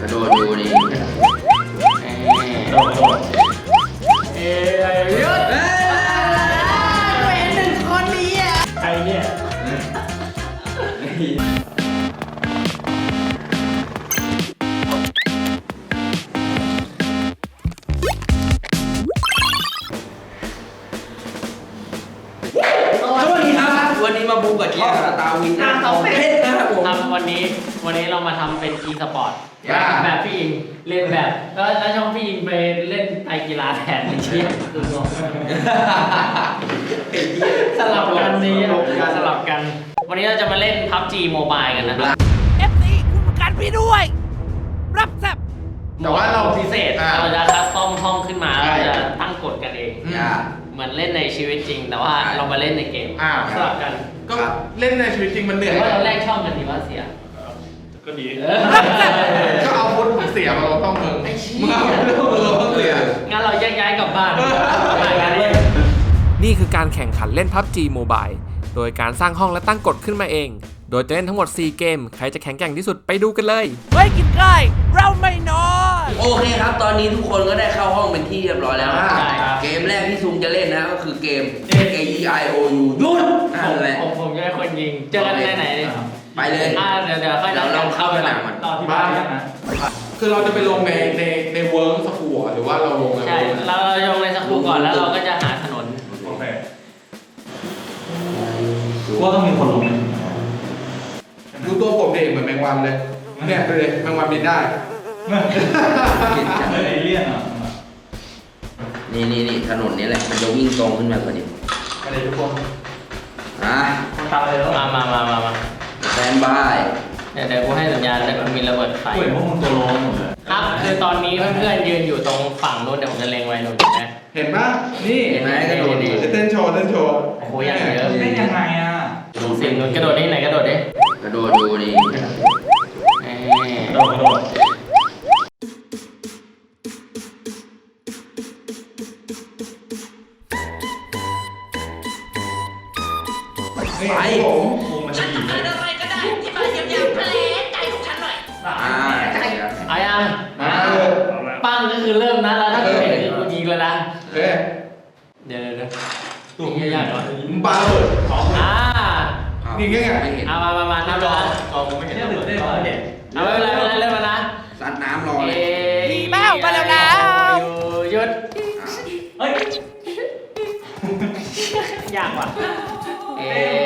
กระโดดดูนี่โดดโดดเอ้ยหยุดเป็นหนึ่งคนนี้อะใครเนี่ยสวัสดีครับ วันนี้มาบุกกับเกียร์ตาวินหน้าเขาเพชรนะครับผม ทำวันนี้ วันนี้เรามาทำเป็น e สปอร์ตอ่าแบบพี่อิงเล่นแบบแล้วแล้วช่องพี่อิงไปเล่นไตรกีฬาแทนไอ้เชี่ยคืองงสลับกันนี่สลับกัน วันนี้เราจะมาเล่น PUBG Mobile กันนะครับ FC คุณประกันพี่ด้วย รับแซบแต่ว่าเราพิเศษอ่าเราจะคัสตอมห้องขึ้นมาใช่ เราจะตั้งกฎกันเองอ่า เหมือนเล่นในชีวิตจริง แต่ว่าใช่เรามาเล่นในเกมอ่า สลับกันก็เล่นในชีวิตจริงมันเหหนื่รืออย ว่าเราแลนะกช่องกันดีว่าเสีย ก็ดีเออก็เอาฟุตผมเสียมาลงต้องมึงไอ้เชี่ยมึงเอาเรื่องมึงเอาต้องเสีย งั้นเราแยกย้ายกลับบ้านไปกันเลยนี่คือการแข่งขันเล่น PUBG Mobile โดยการสร้างห้องและตั้งกฎขึ้นมาเอง โดยจะเล่นทั้งหมด 4 เกม ใครจะแข็งแกร่งที่สุดไปดูกันเลยไว้กินใกล้เราไม่นอน โอเคครับ ตอนนี้ทุกคนก็ได้เข้าห้องเป็นที่เรียบร้อยแล้วใช่ครับ เกมแรกที่ซุงจะเล่นนะก็คือเกม A E I O U ยุ่นนั่นแหละผมผมจะเป็นคนยิง เจอกันที่ไหนเนี่ย ไปเลย อ่าเดี๋ยวเดี๋ยวค่อยเราเราเข้าไปหนังมันรอที่บ้าน นะคือเราจะไปลงในในในเวิร์กสกูหรือว่าเราลงในใช่เวิร์กเราเราลงในสกูก่อนแล้วเราก็จะหาถนน โอเคกูว่าต้องมีคนลงนะดูตัวผมเด็กเหมือนแมงวันเลย เนี่ยดูเลยแมงวันบินได้ เฮ้ยเอเลี่ยนอะนี่นี่นี่ถนนนี้แหละ มันจะวิ่งตรงขึ้นมาพอดีไปเลยทุกคนอะคนตามเลยแล้วมามามามามา แซนบายเดี๋ยวเดี๋ยวกูให้สัญญาณแต่กูมีระเบิดไฟกูเห็นพวกมึงตัวโลหมดเลยครับคือตอนนี้เพื่อนๆยืนอยู่ตรงฝั่งนู้นเดี๋ยวผมจะเล็งไว้หนูเห็นไหมเห็นปะนี่เห็นไหมกระโดดดีเต้นโชว์เต้นโชว์โอ้โหอย่างเยอะเล่นยังไงอะเสียงนู้นกระโดดนี่ไหนกระโดดดิกระโดดดูนี่เอ้กระโดดกระโดดนี่ไปผมมุมมันจะดีเลยอะไรก็ได้ ที่มาเยี่ยมๆเพลงใจของฉันหน่อย อ่าใช่ครับเอายังมาเออปั้งก็คือเริ่มนะแล้วถ้าเกิดเห็นคือกูยิงเลยนะเฮ้ยเดี๋ยวเดี๋ยวเดี๋ยวยิงยากๆก่อนมึงปาระเบิดอ่านี่ไงไงไม่เห็นเอามามามานับเลยนะกองไม่เห็นเตื่นเต้นเหรอเห็นเอาไม่เป็นไรไม่เป็นไรเริ่มแล้วนะซัดน้ำรอเลยดีแม่วมาแล้วนะ หยุดเฮ้ย ยากว่ะเอเ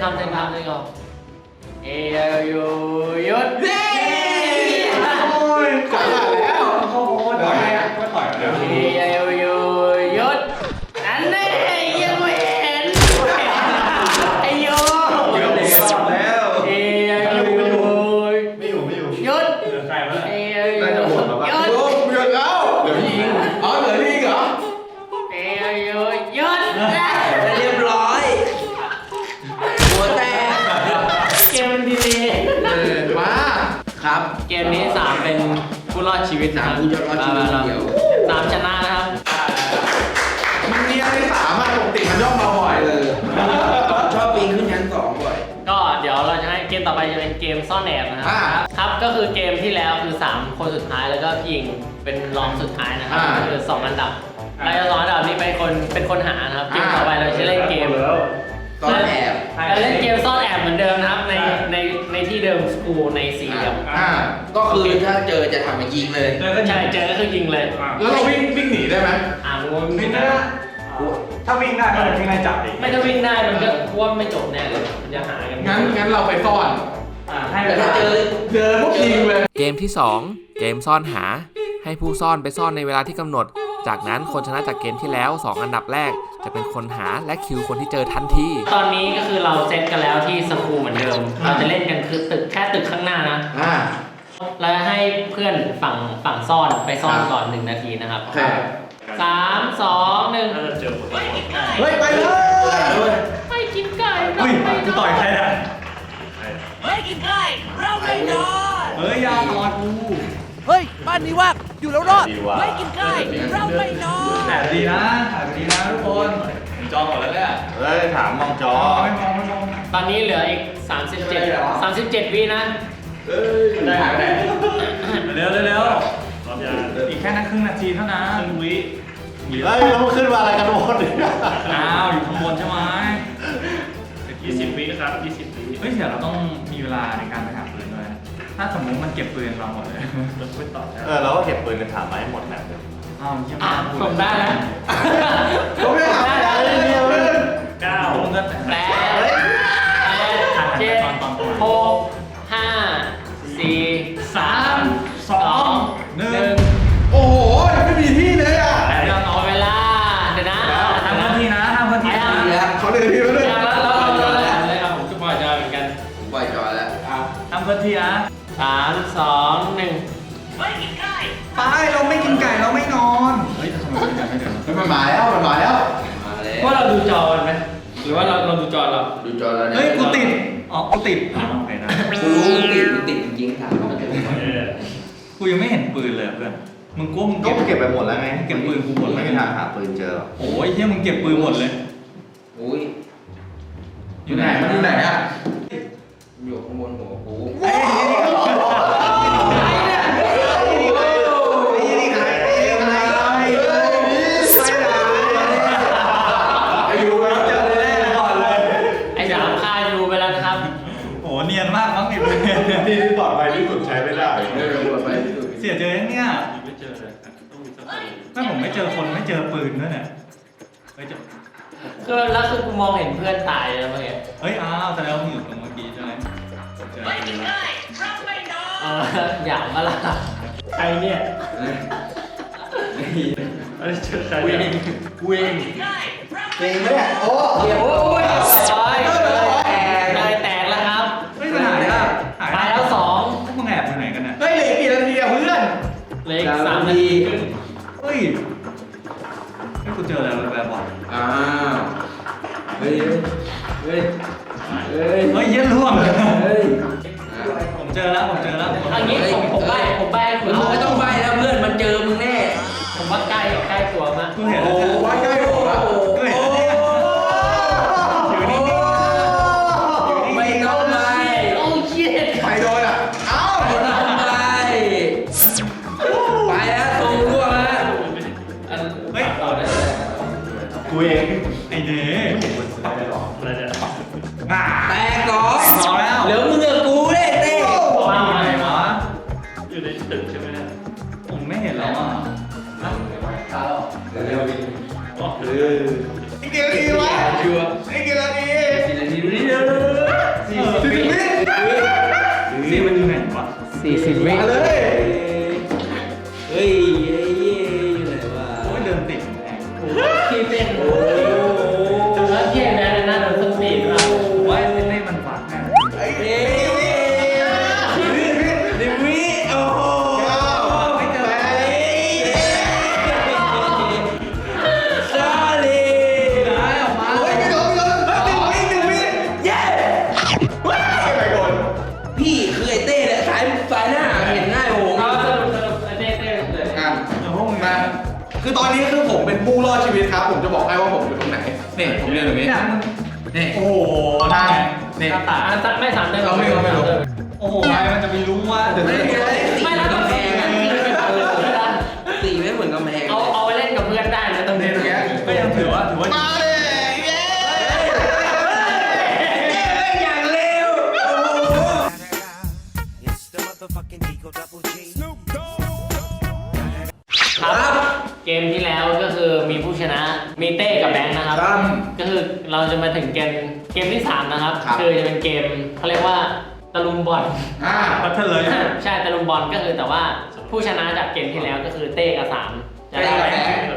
เนี่ยข้ามเส้นข้ามเส้นข้ามเส้นก่อน A I O U อดชีวิตสามผู้ยอดรอดชีวิตเดียวสามชนะนะครับมันมีอะไรสามอะปกติมันย่อมมาบ่อยเออชอบปีนขึ้นชั้นสองบ่อย ก็เดี๋ยวเราจะให้เกมต่อไปจะเป็นเกมซ่อนแอบนะครับอ่าครับก็คือเกมที่แล้วคือ 3 คนสุดท้ายแล้วก็พี่หญิงเป็นรองสุดท้ายนะครับอ่าก็คือ2อันดับเราจะสองอันดับนี้เป็นคนเป็นคนหานะครับเกมต่อไปเราจะเล่นเกมซ่อนแอบเราเล่นเกมซ่อนแอบเหมือนเดิมนะครับในในในที่เดิมสกูในสี่เหลี่ยมอ่าก็คือถ้าเจอจะทำมายิงเลยเจอก็ใช่เจอก็คือยิงเลยแล้วเราวิ่งวิ่งหนีได้ไหมอ่างงวิ่งได้ถ้าวิ่งได้ก็จะวิ่งได้จับอีกไม่ถ้าวิ่งได้มันก็ว่าไม่จบแน่เลยมันจะหากันงั้นงั้นเราไปซ่อนอ่าให้เวแต่ถ้าลาเจอเจอพวกยิงเลย เกมที่ 2 เกมซ่อนหา ให้ผู้ซ่อนไปซ่อนในเวลาที่กำหนด จากนั้นคนชนะจากเกมที่แล้ว 2 อันดับแรก จะเป็นคนหาและคิวคนที่เจอทันทีตอนนี้ก็คือเราเซตกันแล้วที่สกูเหมือนเดิม เราจะเล่นกันคือตึกแค่ตึกข้างหน้านะ อ่าเราจะให้เพื่อนฝั่งฝั่งซ่อนไปซ่อนก่อนหนึ่งนาทีนะครับโอเคสามสองหนึ่งถ้าจะเจอคนเฮ้ย ไปเลยไม่กินไก่อุ้ยกูต่อยใครอะไม่กินไก่เราไม่นอนเฮ้ยอยาต่อยกู เฮ้ย บ้านนี้ว่าง อยู่แล้วรอด ไม่กินไก่เราไม่นอนถ่ายดีนะถ่ายดีนะทุกคนผมจองหมดแล้วเนี่ยเฮ้ยถามมองจอไม่มองไม่มองตอนนี้เหลืออีก 37 37วินะได้หายไปเร็วเร็วเร็วอีกแค่นักครึ่งนาทีเท่านั้นครึ่งวิเฮ้ยแล้วมันขึ้นมาอะไรกันหมดเนี่ยอ้าวอยู่ข้างบนใช่ไหมยี่สิบวิครับยี่สิบวิเฮ้ยเดี๋ยวเราต้องมีเวลาในการ ถ้าสมมติมันเก็บปืนเราหมดเลยเราพูดต่อได้เออเราก็เก็บปืนกันถามมาให้หมดแบบเลยอ้าวยังอะไม่ผมได้แล้วผมไม่หาได้แล้วเก้าผมก็แปดเจ็ดหก มันมาแล้วมันมาแล้วมาแล้วพวกเราดูจอกันไหมหรือว่าเราเราดูจอเราดูจอยแล้วนี่เฮ้ยกูติด อ๋อ กูติดอ๋อโอเคนะ กูรู้มึงติดมึงติดจริงๆถามเขากูยังไม่เห็นปืนเลยเพื่อน มึงกลัวมึงก็เก็บเก็บไปหมดแล้วไงเก็บปืนกูหมดไม่แล้วมีทางหาปืนเจอหรอกโอ้ยเฮียมึงเก็บปืนหมดเลย อุ้ยอยู่ไหนมันอยู่ไหนอะ นด้วยเนี่ยเฮ้ยเจอคือแล้วคือกูมองเห็นเพื่อนตายแล้วเมื่อกี้เฮ้ยอ้าวแสดงว่ามึงอยู่ตรงเมื่อกี้ใช่ไหมเจอปืนแล้วเอออยากมาละใครเนี่ยเฮ้ยเจอใครวิ่งเนี่ยวิ่งจริงไหมเนี่ยโอ้เดี๋ยวโอ้ยร้อยเลยแตกแล้วครับเฮ้ยมันหายอะหายไปแล้วสองพวกมึงแอบอยู่ไหนกันเนี่ยเฮ้ยเหลือกี่นาทีอะเพื่อนเหลืออีกสามนาที เฮ้ยกูเจออะไรแบบๆว่ะอ้าวเฮ้ยเฮ้ยเฮ้ยเฮ้ยเย็นร่วงเฮ้ยผมเจอแล้วผมเจอแล้วผมเอันนี้ผมผมใบผมใบให้คุณมึงไม่ต้องไปแล้วเพื่อนมันเจอมึงแน่ ผมว่าใกล้ใกล้ตัวมากกูเห็นโอ้แล้ว ผมไม่เห็นแล้วอะอีกกี่นาทีวะชัวร์อีกกี่นาทีสี่นาทีดู รงไหนนี่ผมยืนตรงนี้นี่ โอ้โหได้นี่ หน้าตาอะสักไม่สามเดือนเราไม่รู้ไม่รู้ โอ้โหนายมันจะไปรู้ว่าไม่มีอะไรไม่แล้วกำแพงอะตีไม่เหมือนกำแพงเอาเอาไปเล่นกับเพื่อนได้นะตรงนี้ตรงนี้ก็ยังถือว่าถือว่าอย่างเร็วครับ เกมที่แล้วก็คือมีผู้ชนะมีเต้กับแบงค์นะครับ ครับ ก็คือเราจะมาถึงเกมเกมที่สามนะครับครับ คือจะเป็นเกมเขาเรียกว่าตะลุมบอล อ่า พัฒเลย ใช่ตะลุมบอลก็คือแต่ว่าผู้ชนะจากเกมที่แล้วก็คือเต้กับสามจะได้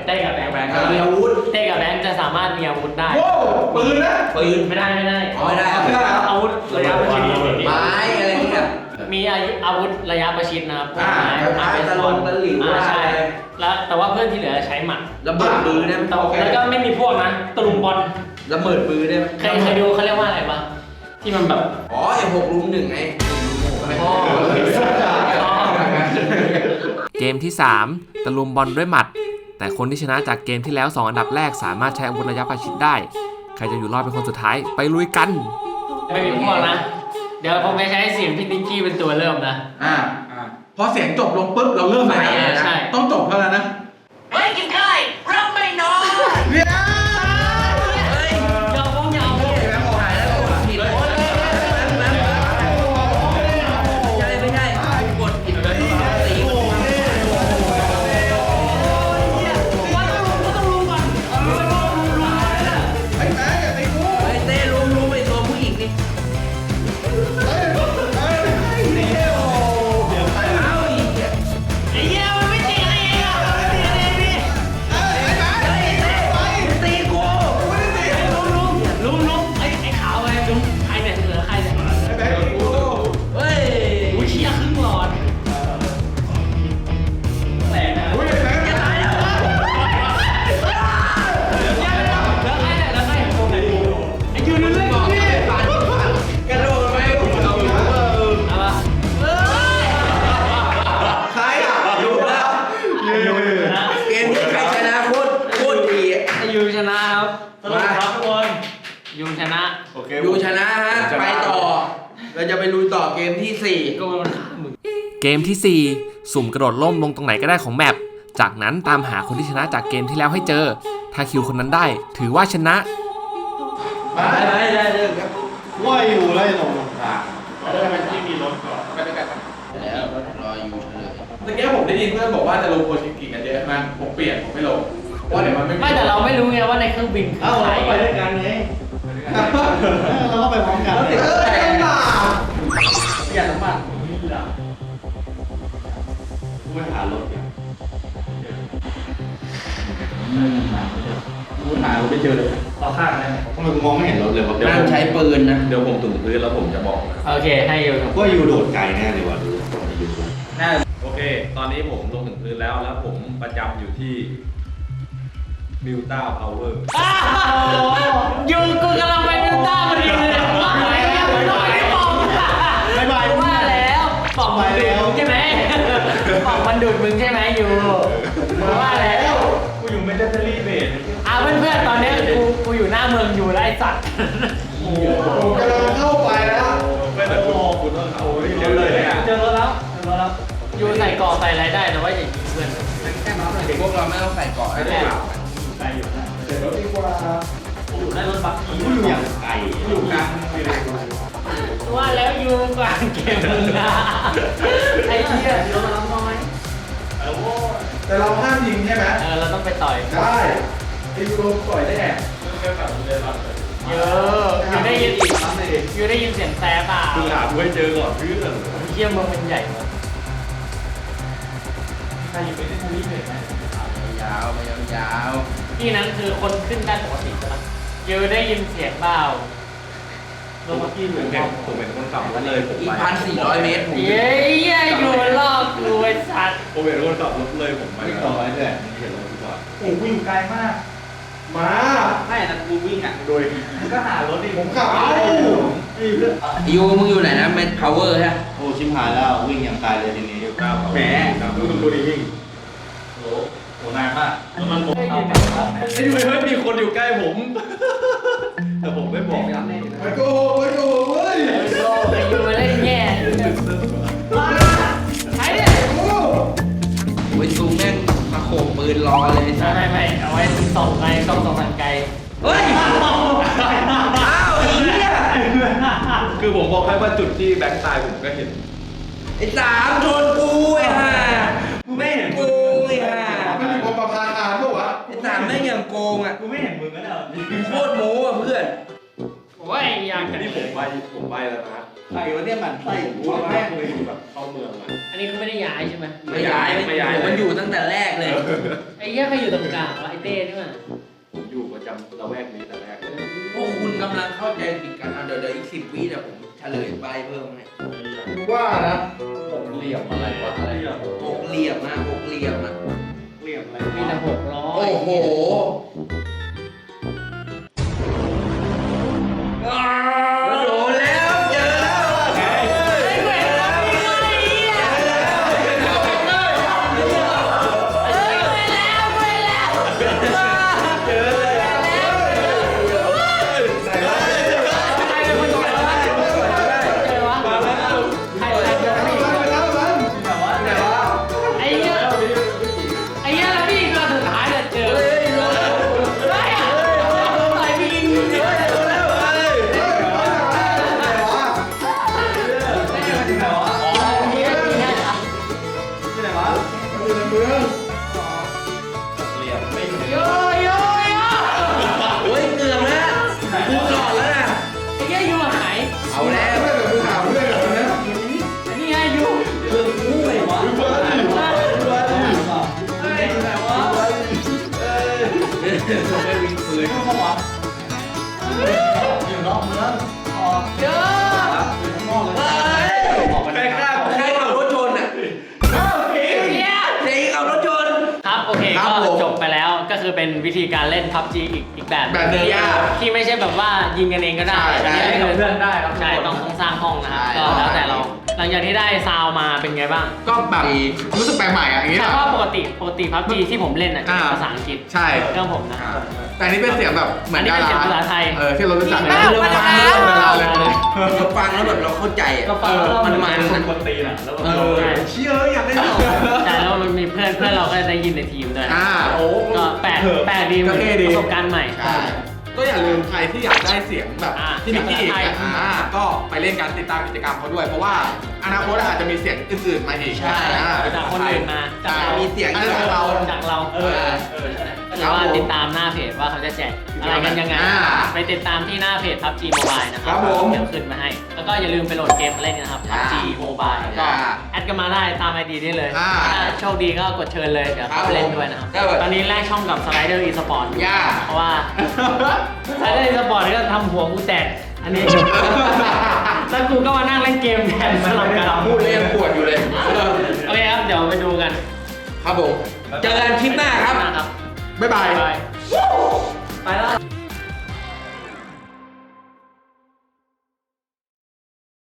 เต้กับแบงค์ เต้กับแบงค์อ่ามีอาวุธเต้กับแบงค์จะสามารถมีอาวุธได้ โว้ปืนนะปืนไม่ได้ไม่ได้ อ๋อไม่ได้ไม่ได้เหรออาวุธระยะประชิดไม้อะไรเงี้ยมีอาวุธระยะประชิดนะครับพวกอ่าไม้ไม้เบสบอลตะลุมตะหลิวอ่าใช่อะไร แล้วแต่ว่าเพื่อนที่เหลือใช้หมัดระเบิดปืนได้ไหมแต่แล้วก็ไม่มีพวกนะตะลุมบอลระเบิดปืนได้ไหมเคยเคยดูเขาเรียกว่าอะไรปะที่มันแบบอ๋อไอ้หกลุมหนึ่งไงอ๋อเกมที่ 3 ตะลุมบอลด้วยหมัด แต่คนที่ชนะจากเกมที่แล้ว 2 อันดับแรกสามารถใช้อาวุธระยะประชิดได้ ใครจะอยู่รอดเป็นคนสุดท้ายไปลุยกัน ไม่มีพวกนะ เดี๋ยวผมไปใช้เสียงพี่นิกกี้เป็นตัวเริ่มนะ อ่า พอเสียงจบลงปุ๊บเราเริ่มเลยใช่นะใช่ ต้องจบเท่านั้นนะไม่กินไก่เมทีสี่ 4 สุ่มกระโดดล่มลงตรงไหนก็ได้ของแมปจากนั้นตามหาคนที่ชนะจากเกมที่แล้วให้เจอ ถ้าคิวคนนั้นได้ ถือว่าชนะ4ไปไปได้เลยครับว่าอยู่ไล่ลงทางแล้วรออยู่เฉลยเมื่อกี้ผมได้ยินเพื่อนบอกว่าจะลงโคชิกิกันเยอะมากผมเปลี่ยนผมไม่ลงเพราะเดี๋ยวมันไม่ไม่แต่เราไม่รู้ไงว่าในเครื่องบินคือใครเราก็ไปพร้อมกันเออแต่ต้องด่าอย่ กูหาเราไม่เจอเลยเราฆ่ากันได้ไหมทำไมกูมองไม่เห็นรถเลยวะห้ามใช้ปืนนะ เดี๋ยวผมถึงพื้นแล้วผมจะบอกโอเค ให้ยูว่าอยู่โดดไกลแน่เลยว่ะดูอยู่โอเค ตอนนี้ผมลงถึงพื้นแล้วแล้วผมประจำอยู่ที่มิวต้าพาวเวอร์ยูกูกำลังไปมิวต้าพอดีเลยว่าแล้วไม่ต้องไปปอมบ๊ายบายว่าแล้วปอมมันดูดมึงใช่ไหมปอมมันดูดมึงใช่ไหมยูว่าแล้วกู อยู่เมทัลเทอรี่เบสอะเพื่อนๆตอนนี้กูกูอยู่หน้าเมืองอยู่แล้วไอ้สัตว์ ผมกำลังเข้าไปแล้วไม่แต่คุณคุณต้องเอาไว้เยเจอะอเลเลยยเนี่ยเจอรถแล้วเจอรถแล้วยูใส่กอใส่อะไรได้แต่ว่าอย่ายิงเพื่อนเด็กพวกเราไม่ต้องใส่เกาะให้ได้ใส่อยู่นะเดี๋ยวรถดีกว่าอยู่ได้รถบัสกี้กูอยู่อย่างไกลอยู่กลางเลยว่าแล้วยูกลางเกมมึงนะไอ้เหี้ยรถน้ำน้อย แต่เราห้ามยิงใช่ไหมเออเราต้องไปต่อย ได้ไอ้ยูโรปล่อยได้แอบเยอะยูได้ยินยูได้ยินเสียงแซ่เปล่าคุณหากูให้เจอก่อนเพื่อนเชี่ยเมืองมันใหญ่กว่าใครอยู่เมทัลเทอรี่เบสไหมยาวไปยาวที่นั้นคือคนขึ้นได้ปกติใช่ไหมยูได้ยินเสียงเปล่า รถบัสกี้อยู่ผมในเห็นผมเป็นคนขับรถเลยผมอีกไปพันสี่ร้อยเมตรผมเย้ยอยู่รอบกูไอ้สัตว์ผมเป็นคนขับรถเลยผมไปวิ่งต่อไปเรื่อยเห็นรถกูก่อนโอ้โหอยู่ไกลมาก มาไม่นะกูวิ่งอะโดยมึงก็หารถดิผมขับเอายูมึงอยู่ไหนนะเมนพาวเวอร์ใช่ไหมโอ้ชิมหายแล้ววิ่งอย่างไกลเลยทีนี้ก้าวแหมดูดูดีวิ่งโอ้โหแรงมากแล้วมันบอกเอาไอ้ดูเฮ้ยมีคนอยู่ใกล้ผมแต่ผมไม่บอกนะไปโกหกไปโกหก บอกให้ว่าจุดที่แบงค์ตายผมก็เห็น ไอ้สามชนกูไอ้ห่ากูไม่เห็นกูไอ้ห่ามันอยู่บนประภาคารปะวะไอ้สามแม่งอย่างโกงอะกูไม่เห็นมึงก็ได้โคตรโม้อะเพื่อนโอ้ยอยากจะนี่ผมใบผมใบแล้วนะใครวะเนี่ยมันไส้พูดแม่งเลยอยู่แบบเข้าเมืองอะอันนี้คือไม่ได้ย้ายใช่ไหมไม่ย้ายไม่ย้ายมันอยู่ตั้งแต่แรกเลย ไอ้เหี้ยใครอยู่ตรงกลางวะไอ้เต้นี่มั้ผมอยู่ประจำละแวกนี้แต่แรกเลยพวกคุณกำลังเข้าใจผิดกันอะเดี๋ยวเดี๋ยวอีกสิบวิเดี๋ยวผมเฉลยใบเพิ่มให้กูว่านะผมเหลี่ยมอะไรวะอะไรอะหกเหลี่ยมนะหกเหลี่ยมอะเหลี่ยมอะไรมีแต่หกร้อยโอ้โหโด เป็นวิธีการเล่น PUBG อีกอีกแบบแบบเดิมที่ที่ไม่ใช่แบบว่ายิงกันเองก็ได้ใช่ อันนี้เล่นคืกับอเพื่อนได้ครับ ใช่ต้องต้องสร้างห้องนะครับใช่ ก็แล้วแต่เรา หลังจากที่ได้ซาวมาเป็นไงบ้างก็แบบรู้สึกแปลกใหม่อะอย่างนี้ใช่แบเพราะบว่าปกติปกติ PUBG ที่ผมเล่นอะจะเป็นอ่าภาษาอังกฤษใช่เครื่องผมนะแต่อันนี้เป็นเสียงแบบเหมือนอันนี้ดาเป็นราเสียงภาษาไทย เออที่เรารู้จักจริงเปล่าเออมาแล้วดาราเลยเราฟังแล้วแบบเราเข้าใจอะก็ฟังแล้วมันมัน คนคนตีน่ะแล้วแบบเออ เชี่ยอยากได้ต่อใช่แล้ว มันมีเพื่อนเพื่อนเราก็ได้ยินในทีมด้วยอ่าโอ้ก็แปลกแปลกดีเหมือนก็เท่ดี ประสบการณ์ใหม่ ใช่ก็อย่าลืมใครที่อยากได้เสียงแบบอ่าที่มีที่อีกเสียงอะภาษาไทยอ่าก็ไปเล่นการติดตามกิจกรรมเขาด้วย เพราะว่าอนาคตอาจจะมีเสียงอื่นๆมาอีกใช่อ่าจากคนอื่นมาจากใช่เรามีเสียงอันนี้จากเรา จากเรา เออ เออใช่ หรือว่าติดตามหน้าเพจว่าเขาจะแจกอะไรกันยังไง อ่าไปติดตามที่หน้าเพจ PUBG Mobile นะครัครับผมเดี๋ยวขึ้นมาให้ แล้วก็อย่าลืมไปโหลดเกมมาเล่นกันนะครับ PUBG Mobile ก็อ่าแอดกันมาได้ตามไอดีได้เลยอ่าถ้าโชคดีก็กดเชิญเลยเดี๋ยวครัเข้าบไปเล่นผมด้วยนะครับได้เลยตอนนี้แลกช่องกับ Slider Esport อยู่ย่า เพราะว่า Slider Esport ก็ทำหัวกูแตกอันนี้ แล้วกูก็มานั่งเล่นเกมแทนสลับกันพูดเลยยังปวดอยู่เลยเออโอเคครับเดี๋ยวไปดูกัน ครับผม เจอกันคลิปหน้าครับนะครับ บ๊ายบาย ไปแล้ว